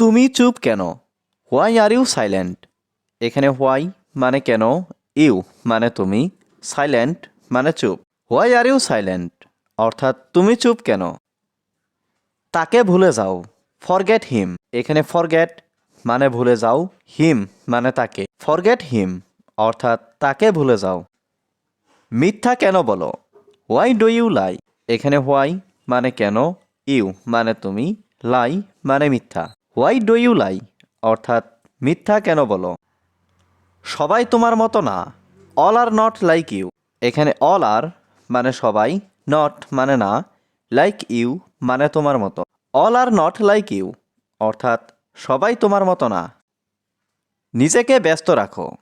তুমি চুপ কেন? হোয়াই আর ইউ সাইলেন্ট এখানে হোয়াই মানে কেন? ইউ মানে তুমি। সাইলেন্ট মানে চুপ। হোয়াই আর ইউ সাইলেন্ট অর্থাৎ তুমি চুপ কেন? তাকে ভুলে যাও। ফরগেট হিম এখানে ফরগেট মানে ভুলে যাও। হিম মানে তাকে। ফরগেট হিম অর্থাৎ তাকে ভুলে যাও। মিথ্যা কেন বলো? হোয়াই ডু ইউ লাই এখানে হোয়াই মানে কেন? ইউ মানে তুমি। লাই মানে মিথ্যা। হোয়াই ডু ইউ লাই অর্থাৎ মিথ্যা কেন বলো? সবাই তোমার মতো না। All are not like you এখানে অল আর মানে সবাই নট মানে না। লাইক ইউ মানে তোমার মতো। All are not like you অর্থাৎ সবাই তোমার মতো না। নিজেকে ব্যস্ত রাখো।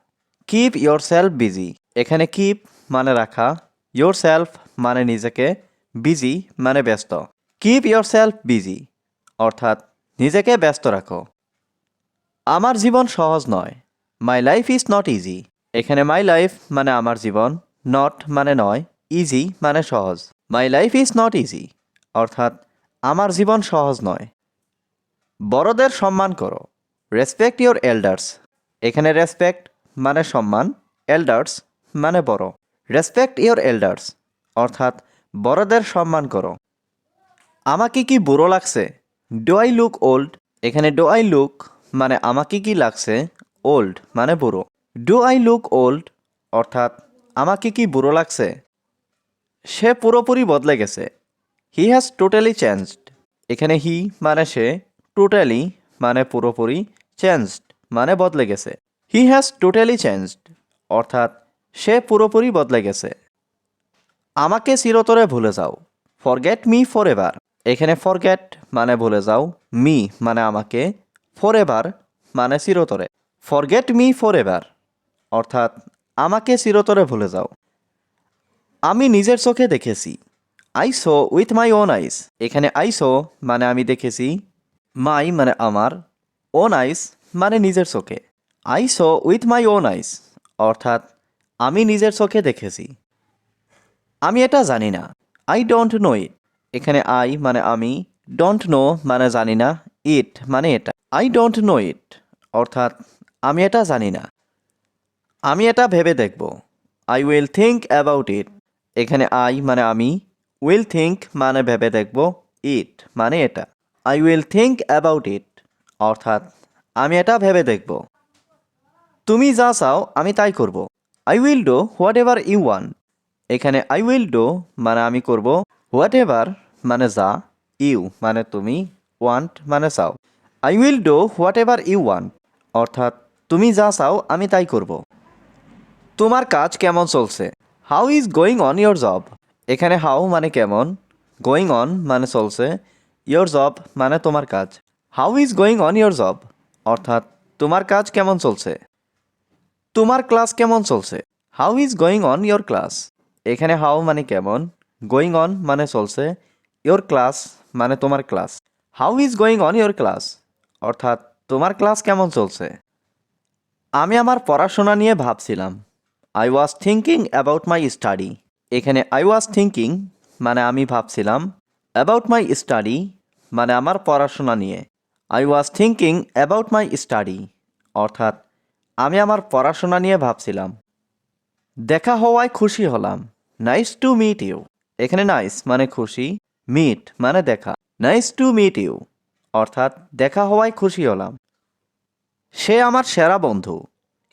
কিপ ইয়োর সেলফ বিজি এখানে কিপ মানে রাখা। ইয়োর সেলফ মানে নিজেকে বিজি মানে ব্যস্ত। কিপ ইয়োর সেলফ বিজি অর্থাৎ নিজেকে ব্যস্ত রাখো। আমার জীবন সহজ নয়। My life is not easy এখানে মাই লাইফ মানে আমার জীবন নট মানে নয়। ইজি মানে সহজ। My life is not easy অর্থাৎ আমার জীবন সহজ নয়। বড়দের সম্মান করো। রেসপেক্ট ইওর এল্ডার্স এখানে রেসপেক্ট মানে সম্মান এল্ডার্স মানে বড়। রেসপেক্ট ইওর এল্ডার্স অর্থাৎ বড়দের সম্মান করো। আমাকে কি বুড়ো লাগছে? ডো আই লুক ওল্ড এখানে ডো আই লুক মানে আমাকে কি লাগছে? ওল্ড মানে বুড়ো। ডো আই লুক ওল্ড অর্থাৎ আমাকে কি বুড়ো লাগছে? সে পুরোপুরি বদলে গেছে। হি হ্যাজ টোটালি চেঞ্জড এখানে হি মানে সে টোটালি মানে পুরোপুরি চেঞ্জড মানে বদলে গেছে। হি হ্যাজ টোটালি চেঞ্জড অর্থাৎ সে পুরোপুরি বদলে গেছে। আমাকে চিরতরে ভুলে যাও। ফরগেট মি ফর এভার এখানে ফরগেট মানে ভুলে যাও মি মানে আমাকে ফর এভার মানে চিরতরে। ফরগেট মি ফর এভার অর্থাৎ আমাকে চিরতরে ভুলে যাও। আমি নিজের চোখে দেখেছি। I saw with my own eyes এখানে আই সো মানে আমি দেখেছি। মাই মানে আমার ওন আইস মানে নিজের চোখে। I saw with my own eyes অর্থাৎ আমি নিজের চোখে দেখেছি। আমি এটা জানি না। আই ডোন্ট নো ইট এখানে আই মানে আমি ডোন্ট নো মানে জানি না ইট মানে এটা। আই ডোন্ট নো ইট অর্থাৎ আমি এটা জানি না। আমি এটা ভেবে দেখব। I will think about it এখানে আই মানে আমি উইল থিঙ্ক মানে ভেবে দেখব ইট মানে এটা। I will think about it অর্থাৎ আমি এটা ভেবে দেখব। তুমি যা চাও আমি তাই করব। I will do whatever you want এখানে আই উইল ডো মানে আমি করব। হোয়াট এভার মানে যা ইউ মানে তুমি ওয়ান্ট মানে চাও। I will do whatever you want অর্থাৎ তুমি যা চাও, আমি তাই করব। তোমার কাজ কেমন চলছে? How is going on your job এখানে হাউ মানে কেমন? গোয়িং অন মানে চলছে ইয়োর জব মানে তোমার কাজ। How is going on your job অর্থাৎ তোমার কাজ কেমন চলছে? তোমার ক্লাস কেমন চলছে? How is going on your class এখানে হাউ মানে কেমন? গোয়িং অন মানে চলছে ইয়োর ক্লাস মানে তোমার class how is going on your class অর্থাৎ তোমার ক্লাস কেমন চলছে? আমি আমার পড়াশোনা নিয়ে ভাবছিলাম। I was thinking about my study এখানে আই ওয়াজ থিঙ্কিং মানে আমি ভাবছিলাম অ্যাবাউট মাই স্টাডি মানে আমার পড়াশোনা নিয়ে। I was thinking about my study অর্থাৎ আমি আমার পড়াশোনা নিয়ে ভাবছিলাম। দেখা হওয়ায় খুশি হলাম। নাইস টু মিট ইউ এখানে নাইস মানে খুশি মিট মানে দেখা। নাইস টু মিট ইউ অর্থাৎ দেখা হওয়ায় খুশি হলাম। সে আমার সেরা বন্ধু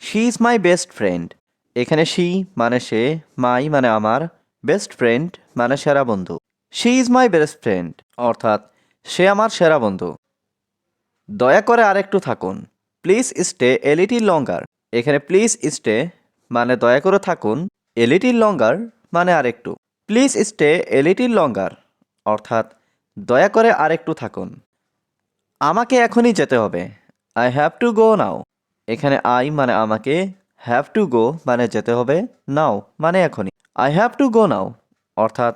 she is my best friend এখানে শি মানে সে মাই মানে আমার বেস্ট ফ্রেন্ড মানে সেরা বন্ধু। She is my best friend অর্থাৎ সে আমার সেরা বন্ধু। দয়া করে আরেকটু থাকুন please stay a little longer এখানে প্লিজ স্টে মানে দয়া করে থাকুন এ লিটিল লঙ্গার মানে আরেকটু। Please stay a little longer, অর্থাৎ দয়া করে আরেকটু থাকুন। আমাকে এখনই যেতে হবে। I have to go now এখানে আই মানে আমাকে হ্যাভ টু গো মানে যেতে হবে নাও মানে এখনই। I have to go now অর্থাৎ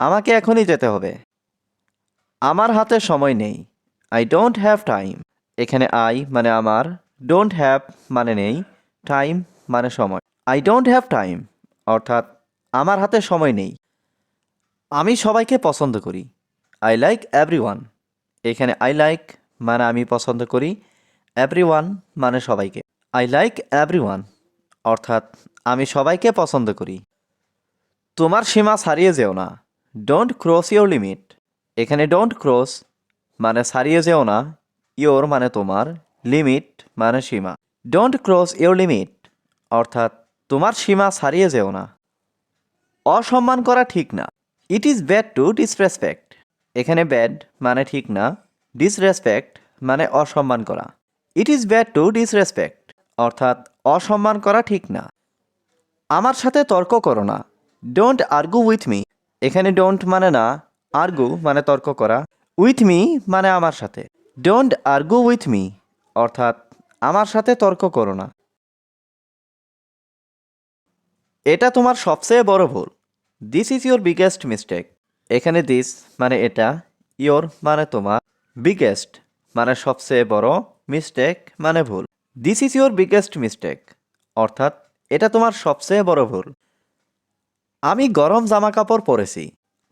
আমাকে এখনই যেতে হবে। আমার হাতে সময় নেই। আই ডোন্ট হ্যাভ টাইম এখানে আই মানে আমার ডোন্ট হ্যাভ মানে নেই। টাইম মানে সময়। আই ডোন্ট হ্যাভ টাইম অর্থাৎ আমার হাতে সময় নেই। আমি সবাইকে পছন্দ করি। আই লাইক এভরি এখানে আই লাইক মানে আমি পছন্দ করি। এভরি ওয়ান মানে সবাইকে। আই লাইক এভরি ওয়ান অর্থাৎ আমি সবাইকে পছন্দ করি। তোমার সীমা ছাড়িয়ে যেও না। ডোন্ট ক্রস ইয়োর লিমিট এখানে ডোন্ট ক্রস মানে ছাড়িয়ে যেও না। ইয়োর মানে তোমার। লিমিট মানে সীমা। ডোন্ট ক্রস ইয়োর লিমিট অর্থাৎ তোমার সীমা ছাড়িয়ে যেও না। অসম্মান করা ঠিক না। It is bad to disrespect এখানে ব্যাড মানে ঠিক না। ডিসরেসপেক্ট মানে অসম্মান করা। It is bad to disrespect অর্থাৎ অসম্মান করা ঠিক না। আমার সাথে তর্ক করো না। ডোন্ট আর্গু উইথ মি এখানে ডোন্ট মানে না আর্গু মানে তর্ক করা। উইথ মি মানে আমার সাথে। ডোন্ট আর্গু উইথ মি অর্থাৎ আমার সাথে তর্ক করো না। এটা তোমার সবচেয়ে বড় ভুল। This is your biggest mistake এখানে দিস মানে এটা ইয়োর মানে তোমার বিগেস্ট মানে সবচেয়ে বড় মিস্টেক মানে ভুল। This is your biggest mistake অর্থাৎ, এটা তোমার সবচেয়ে বড় ভুল। আমি গরম জামা কাপড় পরেছি।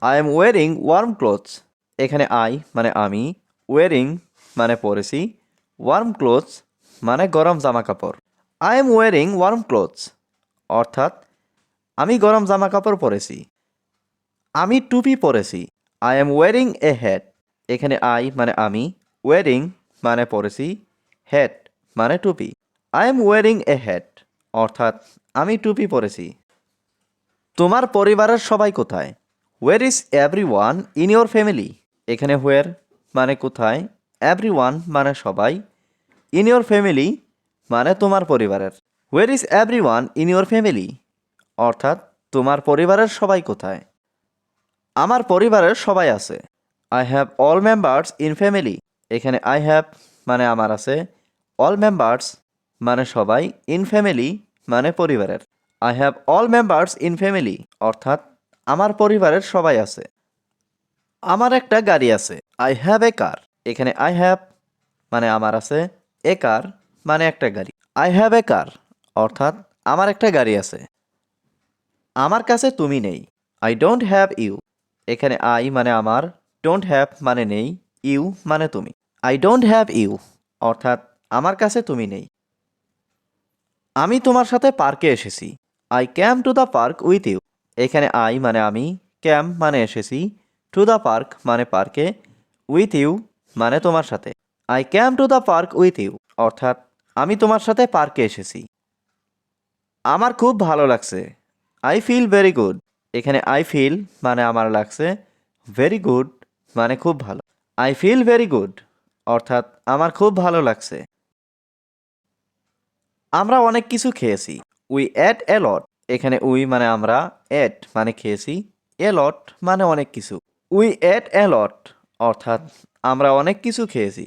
I am wearing warm clothes এখানে আই মানে আমি ওয়ারিং মানে পরেছি। ওয়ার্ম ক্লোথস মানে গরম জামা কাপড় I am wearing warm clothes অর্থাৎ আমি গরম জামা কাপড় পরেছি। আমি টুপি পরেছি। I am wearing a hat এখানে আই মানে আমি ওয়ারিং মানে পরেছি হ্যাট মানে টুপি। I am wearing a hat অর্থাৎ আমি টুপি পরেছি। তোমার পরিবারের সবাই কোথায়? Where is everyone in your family এখানে হোয়ার মানে কোথায়? এভরি ওয়ান মানে সবাই ইন ইয়োর ফ্যামিলি মানে তোমার পরিবারের। Where is everyone in your family অর্থাৎ তোমার পরিবারের সবাই কোথায়? আমার পরিবারের সবাই আছে। I have all members in family এখানে আই হ্যাভ মানে আমার আছে। অল মেম্বার্স মানে সবাই ইন ফ্যামিলি মানে পরিবারের। I have all members in family অর্থাৎ আমার পরিবারের সবাই আছে। আমার একটা গাড়ি আছে। আই হ্যাভ এ কার এখানে আই হ্যাভ মানে আমার আছে। এ কার মানে একটা গাড়ি। আই হ্যাভ এ কার অর্থাৎ আমার একটা গাড়ি আছে। আমার কাছে তুমি নেই। আই ডোন্ট হ্যাভ ইউ এখানে আই মানে আমার ডোন্ট হ্যাভ মানে নেই ইউ মানে তুমি। আই ডোন্ট হ্যাভ ইউ অর্থাৎ আমার কাছে তুমি নেই। আমি তোমার সাথে পার্কে এসেছি। I came to the park with you এখানে আই মানে আমি ক্যাম মানে এসেছি। টু দ্য পার্ক মানে পার্কে। উইথ ইউ মানে তোমার সাথে। I came to the park with you অর্থাৎ আমি তোমার সাথে পার্কে এসেছি। আমার খুব ভালো লাগছে। আই ফিল ভেরি গুড এখানে আই ফিল মানে আমার লাগছে ভেরি গুড মানে খুব ভালো। আই ফিল ভেরি গুড অর্থাৎ আমার খুব ভালো লাগছে। আমরা অনেক কিছু খেয়েছি। উই অ্যাট এ লট এখানে উই মানে আমরা অ্যাট মানে খেয়েছি। এ লট মানে অনেক কিছু। উই অ্যাট এ লট অর্থাৎ আমরা অনেক কিছু খেয়েছি।